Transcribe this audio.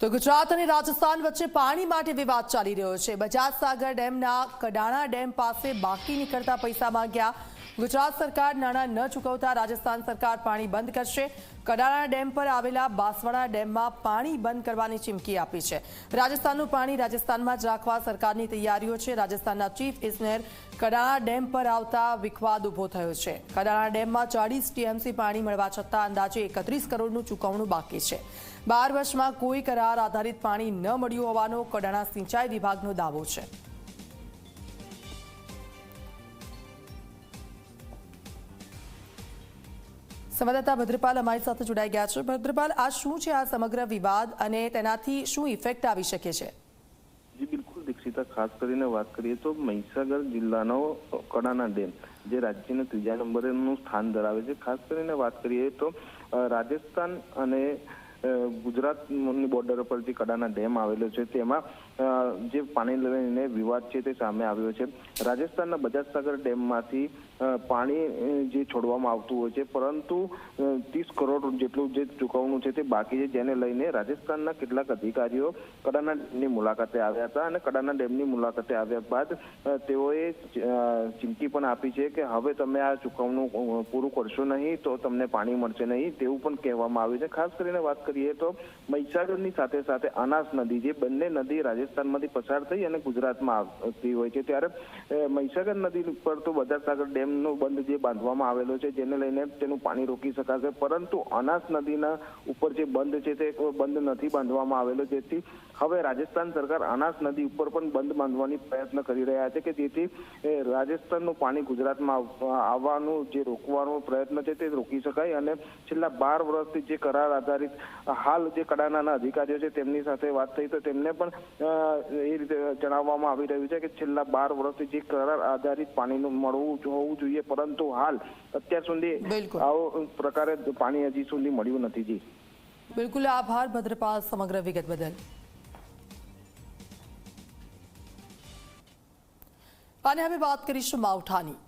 તો ગુજરાત અને રાજસ્થાન વચ્ચે પાણી માટે વિવાદ ચાલી રહ્યો છે. બજાજ સાગર ડેમના કડાણા ડેમ પાસે બાકી નીકળતા પૈસા માંગ્યા. ગુજરાત સરકાર નાણાં ન ચૂકવતા રાજસ્થાન સરકાર પાણી બંધ કરશે. કડાણા ડેમ પર આવેલા બાંસવાડા ડેમમાં પાણી બંધ કરવાની ચીમકી આપી છે. રાજસ્થાનનું પાણી રાજસ્થાનમાં જ રાખવા સરકારની તૈયારીઓ છે. રાજસ્થાનના ચીફ ઇજનેર કડાણા ડેમ પર આવતા વિખવાદ ઊભો થયો છે. કડાણા ડેમમાં ચાળીસ ટીએમસી પાણી મળવા છતાં અંદાજે એકત્રીસ કરોડનું ચૂકવણું બાકી છે. બાર વર્ષમાં કોઈ કરાર આધારિત પાણી ન મળ્યું હોવાનો કડાણા સિંચાઈ વિભાગનો દાવો છે. સંવાદદાતા ભદ્રપાલ અમારી સાથે જોડાઈ ગયા છે. ભદ્રપાલ, આ શું છે આ સમગ્ર વિવાદ અને તેનાથી શું ઇફેક્ટ આવી શકે છે? જી, બિલકુલ દીક્ષિતા, ખાસ કરીને વાત કરીએ તો મહીસાગર જિલ્લાનો કડાના ડેમ, જે રાજ્યના ત્રીજા નંબરનું સ્થાન ધરાવે છે. ખાસ કરીને વાત કરીએ તો રાજસ્થાન અને ગુજરાતની બોર્ડર પરથી કડાના ડેમ આવેલો છે. તેમાં જે પાણી લઈને વિવાદ છે તે સામે આવ્યો છે. રાજસ્થાનના બજાજ સાગર ડેમમાંથી પાણી જે છોડવામાં આવતું હોય છે. પરંતુ ત્રીસ કરોડ જેટલું જે ચૂકવણું છે તે બાકી છે, જેને લઈને રાજસ્થાનના કેટલાક અધિકારીઓ કડાના ડેમની મુલાકાતે આવ્યા હતા અને કડાના ડેમની મુલાકાતે આવ્યા બાદ તેઓએ ચીમકી પણ આપી છે કે હવે તમે આ ચૂકવણું પૂરું કરશો નહીં તો તમને પાણી મળશે નહીં તેવું પણ કહેવામાં આવ્યું છે. ખાસ કરીને વાત કરીએ તો મહીસાગરની સાથે સાથે અનાસ નદી જે બંને નદી રાજસ્થાનમાંથી પસાર થઈ અને ગુજરાતમાં આવતી હોય છે. ત્યારે મહીસાગર નદી પર તો બજાર સાગર ડેમનો બંધ જે બાંધવામાં આવેલો છે, જેને લઈને તેનું પાણી રોકી શકાશે. પરંતુ અનાસ નદીના ઉપર જે બંધ છે તે બંધ નથી બાંધવામાં આવેલો. જેથી હવે રાજસ્થાન સરકાર અનાસ નદી ઉપર પણ બંધ બાંધવાની પ્રયત્ન કરી રહ્યા છે કે જેથી રાજસ્થાનનું પાણી ગુજરાતમાં આવવાનું જે રોકવાનો પ્રયત્ન છે તે રોકી શકાય અને છેલ્લા બાર વર્ષથી જે કરાર આધારિત હાલ જે કડાનાના અધિકારીઓ છે તેમની સાથે વાત થઈ તો તેમને પણ એ રીતે જણાવવામાં આવી રહ્યું છે કે છેલ્લા બાર વર્ષથી જે કરાર આધારિત પાણીનું મળવું હોવું જોઈએ પરંતુ હાલ અત્યાર સુધી આવો પ્રકારે પાણી હજી સુધી મળ્યું નથી જી. બિલકુલ આભાર ભદ્રપાલ સમગ્ર વિગત બદલ. અને હવે વાત કરીશું માવઠાની.